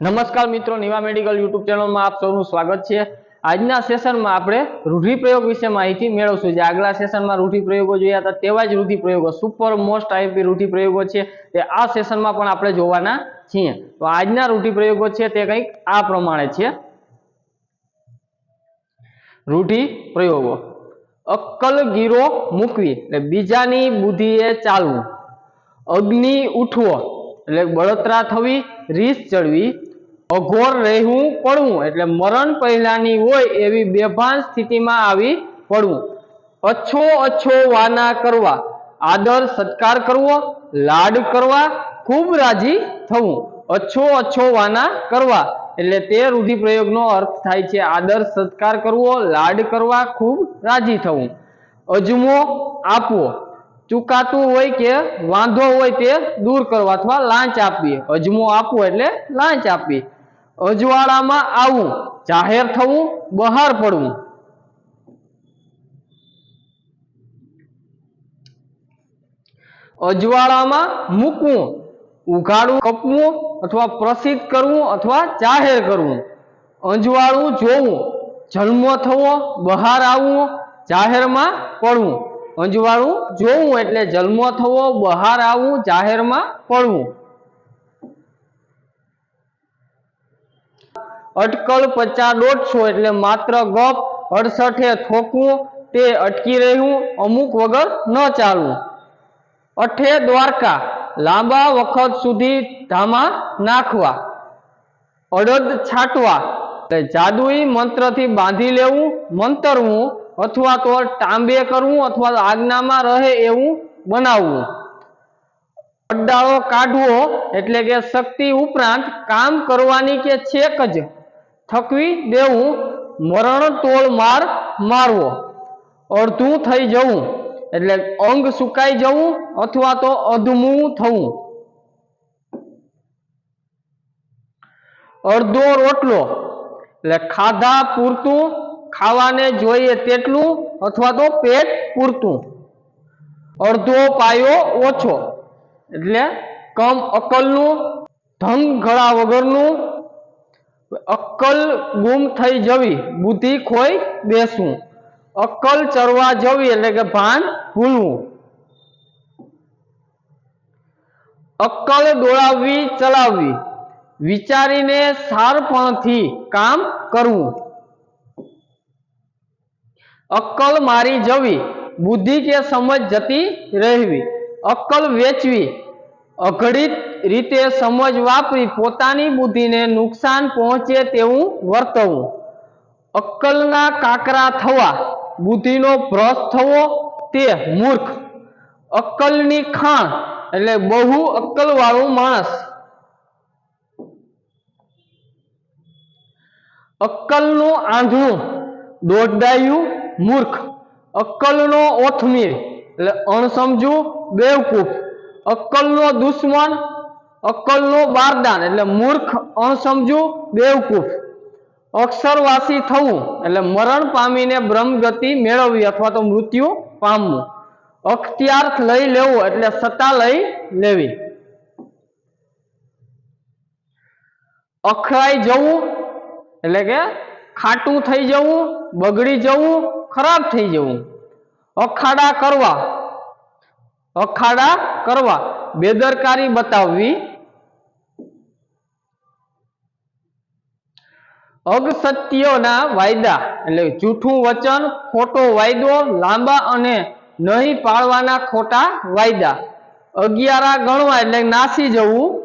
નમસ્કાર મિત્રો, Niva medical YouTube ચેનલમાં આપ સૌનું સ્વાગત છે. આજના સેશનમાં આપણે રૂઢિપ્રયોગ વિશે માહિતી મેળવશું. જે આગલા સેશનમાં રૂઢિપ્રયોગો જોયા હતા, તેવા જ રૂઢિપ્રયોગો. સુપર મોસ્ટ આઈપી રૂઢિપ્રયોગો છે. તે આ સેશનમાં પણ આપણે જોવાના છીએ. તો આજના રૂઢિપ્રયોગો છે તે કંઈક આ પ્રમાણે છે. રૂઢિપ્રયોગો. અક્કલ ગીરો મૂકવી. એટલે બીજાની બુદ્ધિએ ચાલવું. અગ્નિ ઉઠવો. એટલે બળતરા થવી, રીસ ચડવી, અઘોર રહેવું, પડવું. એટલે મરણ પહેલાની હોય એવી બેભાન સ્થિતિમાં આવી પડવું. અછો અછો વાના કરવા. આદર સત્કાર કરવો, લાડ કરવા, ખૂબ રાજી થવું. અછો અછો વાના કરવા. એટલે તે રૂઢિપ્રયોગનો અર્થ થાય છે આદર સત્કાર કરવો, લાડ કરવા, ખૂબ રાજી થવું. અજમો આપવો. ચૂકાતું હોય કે વાંધો હોય તે દૂર કરવા અથવા લાંચ આપવી અજમો આપવો એટલે લાંચ આપવી અજવાળામાં આવવું જાહેર થવું, બહાર પડવું. અજવાળામાં મૂકવું. ઉઘાડું કપવું અથવા પ્રસિદ્ધ કરવું અથવા જાહેર કરવું. અંજવાળું જોવું. જન્મ થવો, બહાર આવવું, જાહેરમાં પડવું. અંજવાળું જોવું એટલે જન્મ થવો, બહાર આવવું, જાહેરમાં પડવું. અટકલ પચાસ દોઢસો એટલે માત્ર ગપ, અડસઠે થોકવું, તે અટકી રહ્યું, અમુક વગર ન ચાલવું. અઠે દ્વારકા, લાંબા વખત સુધી ધામા નાખવા. અડદ છાંટવા. એટલે જાદુઈ મંત્રથી બાંધી લેવું, મંતરવું અથવા તો તાંબે કરવું અથવા તો આજ્ઞામાં રહે એવું બનાવવું. અડ્ડાળો કાઢવો એટલે કે શક્તિ ઉપરાંત કામ કરવાની કે છેક જ થકવી દેવું, મરણ તોળ માર મારવો. અડધું થઈ જવું એટલે અંગ સુકાઈ જવું અથવા તો અધમું થવું. અડધો રોટલો એટલે ખાધા પૂરતું ખાવાને જોઈએ તેટલું અથવા તો પેટ પૂરતું. અડધો પાયો ઓછો, એટલે કમ અકલનું ધન ઘડા વગરનું, અક્કલ ગુમ થઈ જવી, બુદ્ધિ ખોઈ બેસવું. અક્કલ ચરવા જવી એટલે કે ભાન ભૂલવું. અક્કલ દોડાવવી, ચલાવવી. વિચારીને સારપણથી કામ કરવું. અક્કલ મારી જવી, બુદ્ધિ કે સમજ જતી રહેવી. અક્કલ વેચવી, અઘડિત રીતે સમજ વાપરી પોતાની બુદ્ધિને નુકસાન પહોંચે તેવું વર્તવું. અક્કલના કાકરા થવા, બુદ્ધિનો ભ્રષ્ટ થવો તે મૂર્ખ. અક્કલની ખાણ એટલે બહુ અક્કલવાળું માણસ. અક્કલનું આંધળું દોઢડાયું મૂર્ખ, અક્કલનો ઓથમીર, એટલે અણસમજુ, બેવકૂફ. અક્કલનો દુશ્મન, અક્કલનો બારદાન, એટલે મૂર્ખ, અણસમજુ, બેવકૂફ. અક્ષરવાસી થવું, એટલે મરણ પામીને બ્રહ્મગતિ મેળવવી અથવા તો મૃત્યુ પામવું. અખ્તિયાર્થ લઈ લેવું, એટલે સત્તા લઈ લેવી. અખરાઈ જવું, એટલે કે ખાટું થઈ જવું, બગડી જવું ખરાબ થઈ જવું. અખાડા કરવા. અખાડા કરવા. બેદરકારી બતાવવી. અગસત્યોના વાયદા એટલે જૂઠું વચન, ખોટો વાયદો, લાંબા અને નહીં પાળવાના ખોટા વાયદા. અગિયારા ગણવા એટલે નાસી જવું.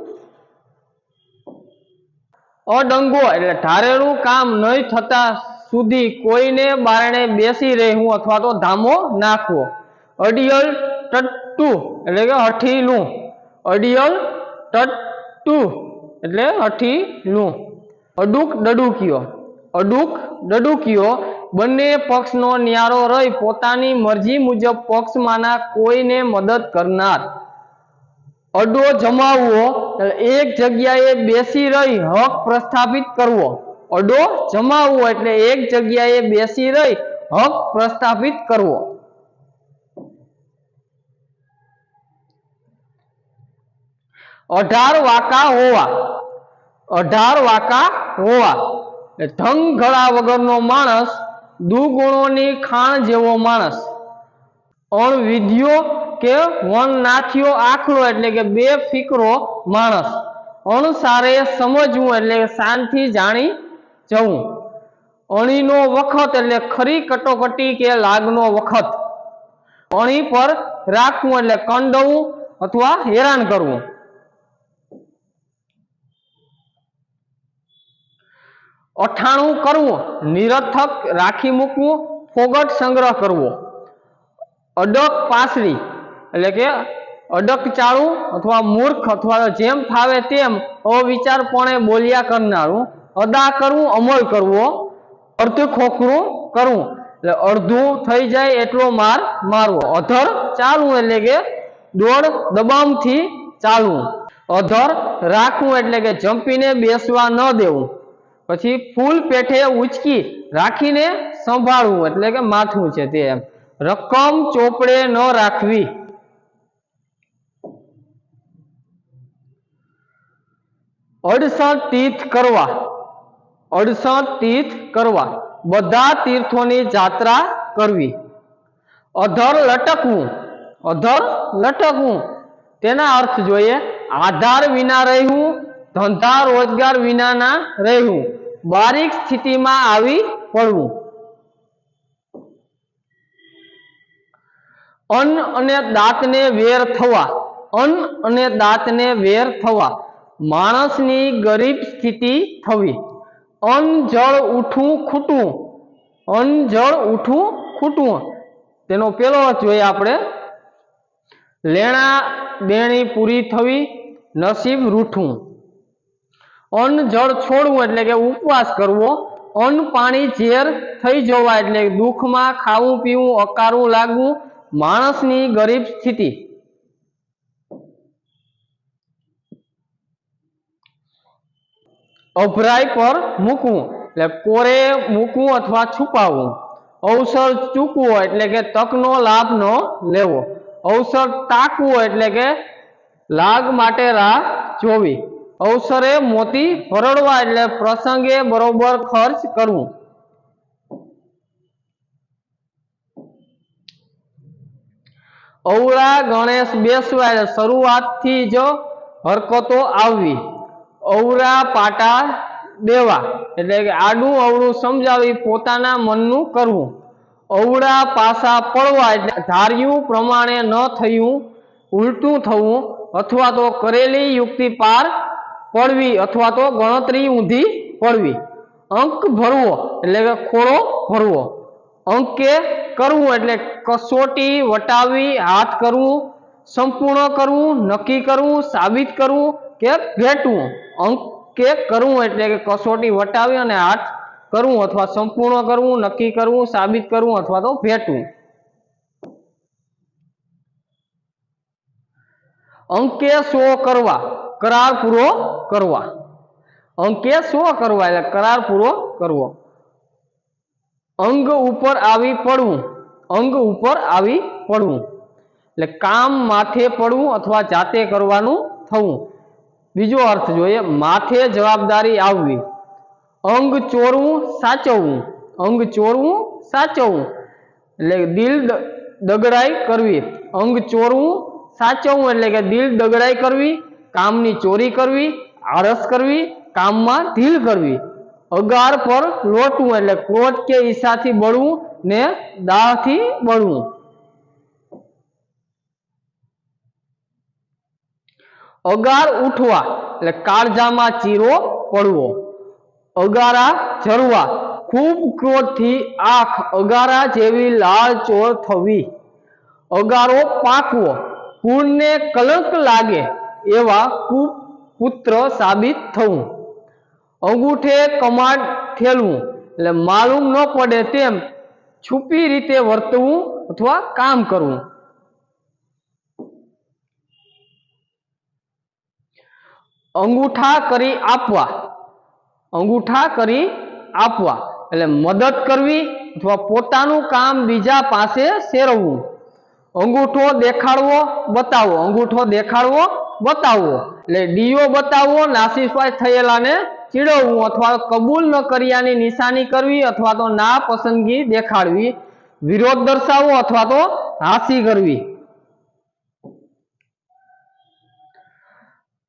અડંગો એટલે ધારેલું કામ નહીં થતા સુધી કોઈને બારણે બેસી રહેવું અથવા તો ધામો નાખવો. અડિયલ ટટ્ટુ એટલે કે હઠીલું. અડિયલ ટટ્ટુ એટલે હઠીલું. અડુક ડડુકીઓ. અડુક ડડુકિયો બંને પક્ષનો ન્યારો રહી પોતાની મરજી મુજબ પક્ષમાંના કોઈને મદદ કરનાર. અડો જમાવવો એક જગ્યાએ બેસી રહી હક પ્રસ્થાપિત કરવો. અડો જમાવવો એટલે એક જગ્યાએ બેસી રહી હક પ્રસ્થાપિત કરવો. અઢાર વાંકા હોવા. અઢાર વાકા હોવા. ધંગ ઘડા વગરનો માણસ, દુગુણોની ખાણ જેવો માણસ. અણવિધ્યો કે વન નાથિયો આખલો એટલે કે બે ફિકરો માણસ. અણસારે સમજવું એટલે શાંતિ જાણી જવું. અણીનો વખત એટલે ખરી કટોકટી કે લાગનો વખત. અણી પર રાખવું એટલે કંડવું અથવા હેરાન કરવું. અઠાણું કરવું, નિરર્થક રાખી મૂકવું, ફોગટ સંગ્રહ કરવો. અડક પાસરી એટલે કે અડક ચાળું અથવા મૂર્ખ અથવા જેમ ફાવે તેમ અવિચારપણે બોલ્યા કરનારું અદા કરવું અમલ કરવો અર્ધ ખોખરું કરવું એટલે અડધું થઈ જાય એટલો માર મારવો. અધર ચાલવું એટલે કે દોડ દબામથી ચાલવું. અધર રાખવું એટલે કે જંપીને બેસવા ન દેવું. પછી ફૂલ પેઠે ઉચકી રાખીને સંભાળવું એટલે કે માથું છે તે એમ. રકમ ચોપડે ન રાખવી. અડસઠ તીર્થ કરવા. અડસઠ તીર્થ કરવા બધા તીર્થોની જાત્રા કરવી. અધર લટકવું. અધર લટકવું. તેના અર્થ જોઈએ, આધાર વિના રહેવું ધંધા રોજગાર વિનાના રહેવું બારીક સ્થિતિમાં આવી પડવું. અન્ન અને દાંતને વેર થવા. અન્ન અને દાંતને વેર થવા. માણસની ગરીબ સ્થિતિ થવી. અન્ન જળ ઉઠવું ખૂટવું અન્ન જળ ઉઠવું ખૂટવું તેનો પેલો જોઈએ આપણે. લેણા, દેણી, પૂરી થવી, નસીબ રૂઠવું. અન્ન જળ છોડવું એટલે કે ઉપવાસ કરવો. અન્ન પાણી ઝેર થઈ જવા એટલે દુઃખમાં ખાવું, પીવું, અકારું લાગવું, માણસની ગરીબ સ્થિતિ. અભરાય પર મૂકવું. એટલે કોરે મૂકવું અથવા છુપાવવું. અવસર ચૂકવો એટલે કે તકનો લાભ ન લેવો. અવસર તાકવો એટલે કે લાગ માટે રાહ જોવી. અવસરે મોતી ભરડવા એટલે પ્રસંગે બરોબર ખર્ચ કરવું. અવળા ગણેશ બેસવા એટલે શરૂઆતથી જ હરકતો આવવી. અવરા પાટા દેવા. એટલે કે આડું અવળું સમજાવી પોતાના મનનું કરવું. અવળા પાસા પડવા એટલે ધાર્યું પ્રમાણે ન થયું, ઉલટું થવું અથવા તો કરેલી યુક્તિ પાર પડવી અથવા તો ગણતરી ઊંધી પડવી. અંક ભરવો એટલે કે ખોળો ભરવો. અંકે કરવું એટલે કસોટી વટાવી હાથ કરવું, સંપૂર્ણ કરવું, નક્કી કરવું, સાબિત કરવું કે ભેટવું અંકે કરવું એટલે કે કસોટી વટાવી અને હાથ કરવું અથવા સંપૂર્ણ કરવું, નક્કી કરવું, સાબિત કરવું અથવા તો ભેટવું. અંકે સો કરવા, કરાર પૂરો કરવા. અંકે સો કરવા એટલે કરાર પૂરો કરવો. અંગ ઉપર આવી પડવું, અંગ ઉપર આવી પડવું. એટલે કામ માથે પડવું અથવા જાતે કરવાનું થવું. બીજો અર્થ જોઈએ, માથે જવાબદારી આવવી. અંગ ચોરવું, સાચવવું. અંગ ચોરવું, સાચવવું. એટલે દિલ દગડાઈ કરવી. અંગ ચોરવું, સાચવવું એટલે કે દિલ દગડાઈ કરવી, કામની ચોરી કરવી, આળસ કરવી, કામમાં ઢીલ કરવી. અગાર પર લોટવું એટલે ક્રોધ કે ઈચ્છાથી બળવું ને દાહથી બળવું. અગાર ઉઠવા, એટલે કાળજામાં ચીરો પડવો. અગારા ઝરવા, ખૂબ ક્રોધથી આંખ અગારા જેવી લાળ ચોળ થવી. અગારો પાકવો કુળને કલંક લાગે એવા કુપુત્ર સાબિત થવું. અંગૂઠે કમાડ ઠેલવું, એટલે માલુમ ન પડે તેમ છુપી રીતે વર્તવું અથવા કામ કરવું. અંગૂઠા કરી આપવા. અંગૂઠા કરી આપવા. એટલે મદદ કરવી અથવા પોતાનું કામ બીજા પાસે શેરવવું અંગૂઠો દેખાડવો, બતાવો. અંગૂઠો દેખાડવો બતાવવો એટલે ડીઓ બતાવવો નાસીપાઈ થયેલાને ચીડવવું અથવા કબૂલ ન કર્યાની નિશાની કરવી અથવા તો ના પસંદગી દેખાડવી. વિરોધ દર્શાવવો અથવા તો હાંસી કરવી.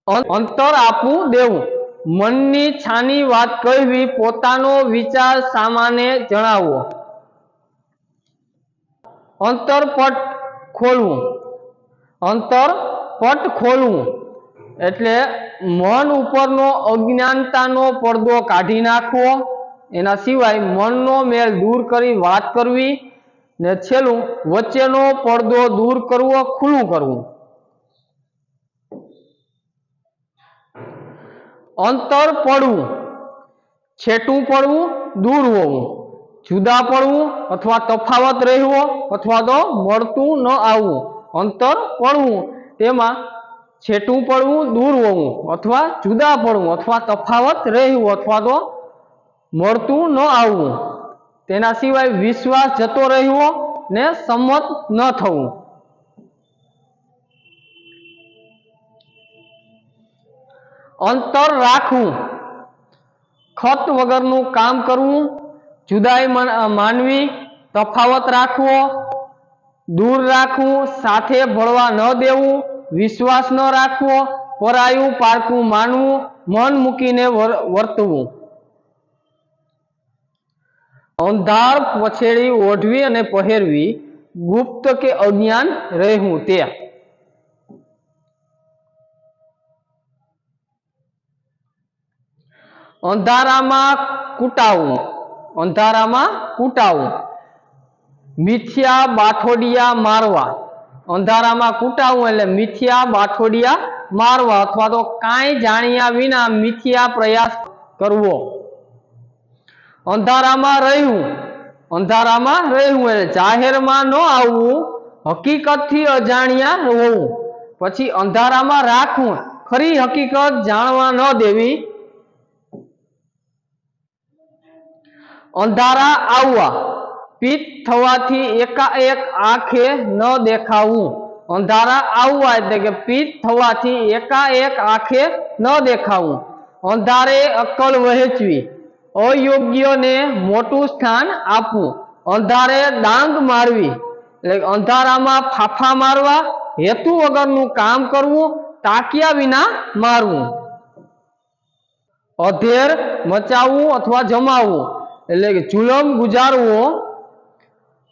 અંતર આપવું દેવું. મનની છાની વાત કહેવી, પોતાનો વિચાર સામાને જણાવવો. અંતરપટ ખોલવું. અંતરપટ ખોલવું. એટલે મન ઉપરનો અજ્ઞાનતાનો પડદો કાઢી નાખવો. એના સિવાય મનનો મેલ દૂર કરી વાત કરવી ને છેલ્લું વચ્ચેનો પડદો દૂર કરવો, ખુલ્લું કરવું. અંતર પડવું, છેટું પડવું, દૂર હોવું, જુદા પડવું અથવા તફાવત રહેવો અથવા તો મળતું ન આવવું, અંતર પડવું, તેમાં છેટું પડવું, દૂર હોવું અથવા જુદા પડવું અથવા તફાવત રહેવું અથવા તો મળતું ન આવવું. તેના સિવાય વિશ્વાસ જતો રહેવો ને સંમત ન થવું. અંતર રાખવું. ખત વગરનું કામ કરવું. જુદાઈ માનવી. તફાવત રાખવો. દૂર રાખવું. સાથે ભળવા ન દેવું. વિશ્વાસ ન રાખવો. પરાયું પારકું માનવું. મન મૂકીને વર- વર્તવું. અંધાર પછેડી ઓઢવી અને પહેરવી. ગુપ્ત કે અજ્ઞાન રહેવું તે. અંધારામાં કૂટાવવું અંધારામાં કૂટાવું. મિથ્યા બાથોડિયા મારવા. અંધારામાં કૂટાવું એટલે મિથ્યા બાથોડિયા મારવા અથવા તો કાંઈ જાણ્યા વિના મિથ્યા પ્રયાસ કરવો. અંધારામાં રહ્યું. અંધારામાં રહેવું એટલે જાહેરમાં ન આવવું, હકીકતથી અજાણ્યા હોવું. પછી અંધારામાં રાખવું. ખરી હકીકત જાણવા ન દેવી. અંધારા આવવા પિત્ત થવાથી એકાએક આંખે ન દેખાવું અંધારા આવવા એટલે કે પિત્ત થવાથી એકાએક આંખે ન દેખાવું અંધારે અક્કલ વહેંચવી અયોગ્યને મોટું સ્થાન આપવું અંધારે ડાંગ મારવી એટલે અંધારામાં ફાફા મારવા હેતુ વગરનું કામ કરવું તાક્યા વિના મારવું અધેર મચાવવું અથવા જમાવવું એટલે કે જુલમ ગુજારવો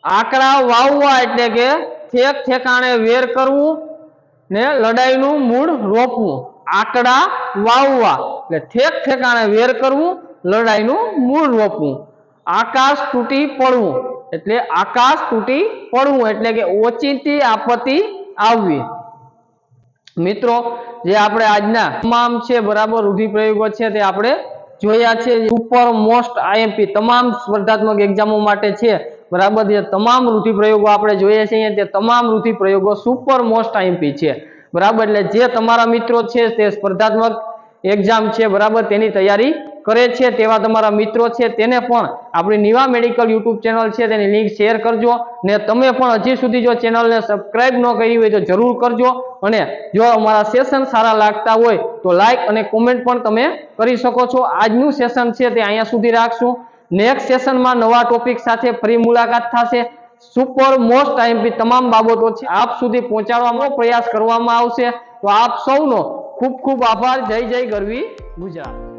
આંકડા વાવવા એટલે કે ઠેક ઠેકાણે વેર કરવું ને લડાઈનું મૂળ રોપવું. આંકડા વાવવા એટલે ઠેક ઠેકાણે વેર કરવું, લડાઈનું મૂળ રોપવું. આકાશ તૂટી પડવું એટલે આકાશ તૂટી પડવું એટલે કે ઓચિંતી આપત્તિ આવવી. મિત્રો, જે આપણે આજના તમામ છે બરાબર રૂઢિપ્રયોગો છે તે આપણે જોયા છે સુપર મોસ્ટ આઈએમપી તમામ સ્પર્ધાત્મક એક્ઝામો માટે છે. બરાબર જે તમામ રૂઢિપ્રયોગો આપણે જોઈએ છીએ તે તમામ રૂઢિપ્રયોગો સુપર મોસ્ટ આઈએમપી છે. બરાબર? એટલે જે તમારા મિત્રો છે તે સ્પર્ધાત્મક એક્ઝામ છે. બરાબર? તેની તૈયારી કરે છે તેવા તમારા મિત્રો છે તેને પણ આપણી નિવા મેડિકલ યુટ્યુબ ચેનલ છે તેની લિંક શેર કરજો ને તમે પણ હજી સુધી જો ચેનલને સબસ્ક્રાઇબ ન કરી હોય તો જરૂર કરજો અને જો અમારા સેશન સારા લાગતા હોય તો લાઈક અને કોમેન્ટ પણ તમે કરી શકો છો. આજનું સેશન છે તે અહીંયા સુધી રાખશું. નેક્સ્ટ સેશનમાં નવા ટોપિક સાથે ફરી મુલાકાત થશે. સુપર મોસ્ટ ટાઈમથી તમામ બાબતો છે આપ સુધી પહોંચાડવાનો પ્રયાસ કરવામાં આવશે. તો આપ સૌનો ખૂબ ખૂબ આભાર. જય જય ગરવી ગુજરાત.